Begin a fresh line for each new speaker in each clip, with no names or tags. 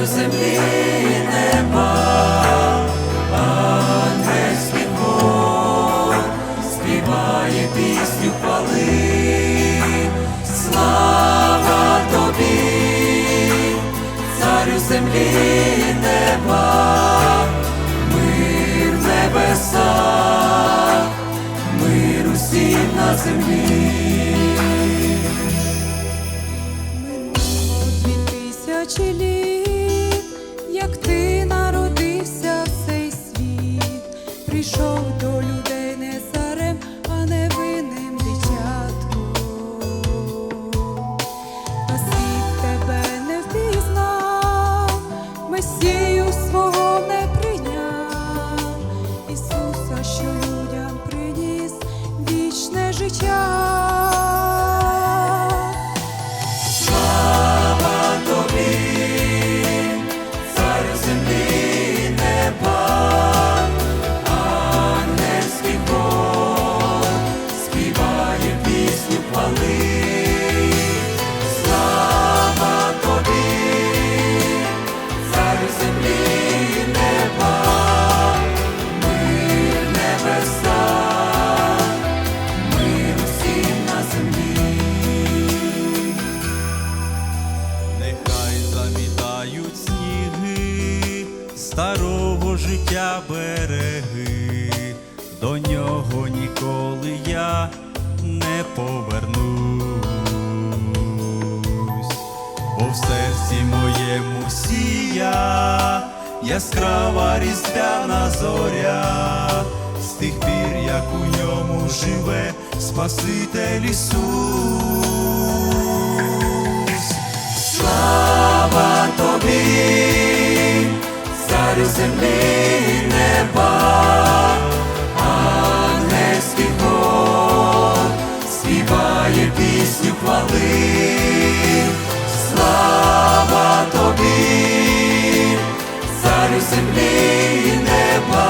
царю землі і неба, ангельський хор співає пісню хвали, землі неба, мир небеса, мир усім на землі.
家 старого життя береги, до нього ніколи я не повернусь, бо в серці моєму сія яскрава різдвяна зоря, з тих пір, як у ньому живе Спаситель Ісус.
Царю землі і неба, ангельський хор співає пісню хвали. Слава тобі, царю землі і неба,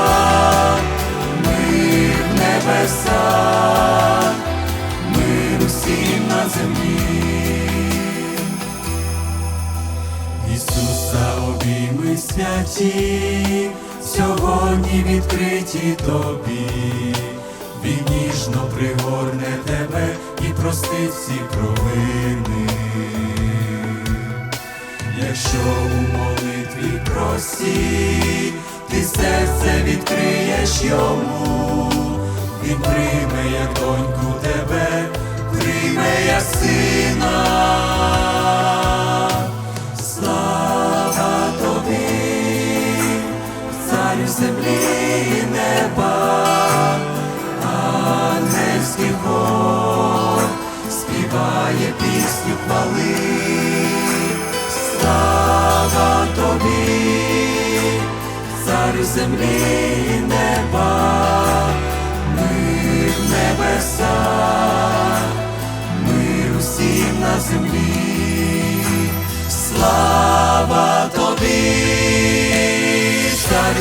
мир в небесах, мир усім на землі. Святі, сьогодні відкриті тобі, Він ніжно пригорне тебе і простить всі провини. Якщо у молитві прості, ти серце відкриєш йому, він прийме як доньку тебе, прийме як сина. Землі і неба, ангельський хор співає пісню хвали. Слава тобі, царю землі і неба,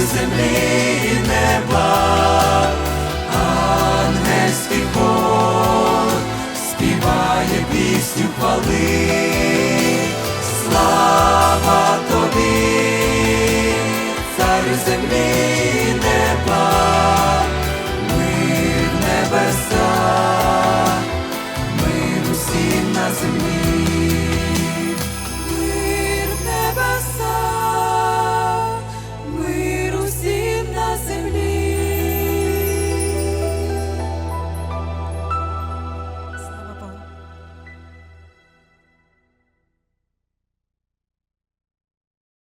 землі і неба, ангельський хор співає пісню хвали. Слава